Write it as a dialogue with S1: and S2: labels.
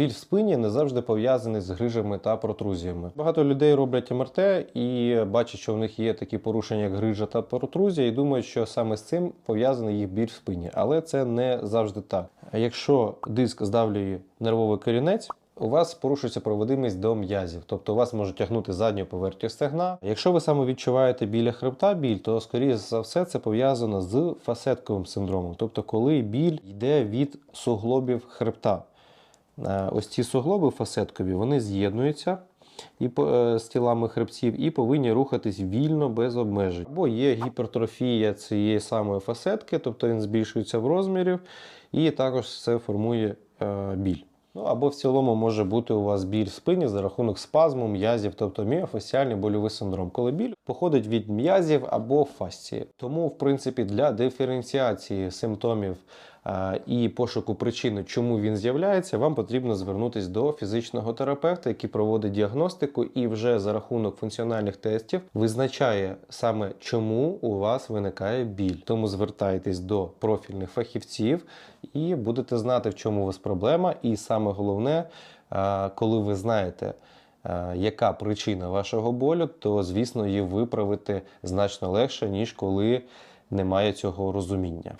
S1: Біль в спині не завжди пов'язаний з грижами та протрузіями. Багато людей роблять МРТ і бачать, що в них є такі порушення, як грижа та протрузія, і думають, що саме з цим пов'язаний їх біль в спині. Але це не завжди так. Якщо диск здавлює нервовий корінець, у вас порушується проводимість до м'язів, тобто у вас може тягнути задню поверхню стегна. Якщо ви саме відчуваєте біля хребта біль, то скоріше за все це пов'язано з фасетковим синдромом, тобто коли біль йде від суглобів хребта. Е, Ось ці суглоби фасеткові вони з'єднуються і е, з тілами хребців і повинні рухатись вільно без обмежень. Або є гіпертрофія цієї самої фасетки, тобто він збільшується в розмірі, і також це формує е, біль. Ну або в цілому може бути у вас біль в спині за рахунок спазму м'язів, тобто міофасціальний больовий синдром, коли біль походить від м'язів або фасції. Тому, в принципі, для диференціації симптомів і пошуку причини, чому він з'являється, вам потрібно звернутися до фізичного терапевта, який проводить діагностику і вже за рахунок функціональних тестів визначає саме чому у вас виникає біль. Тому звертайтесь до профільних фахівців і будете знати, в чому у вас проблема. І саме головне, коли ви знаєте. Яка причина вашого болю, то звісно її виправити значно легше, ніж коли немає цього розуміння.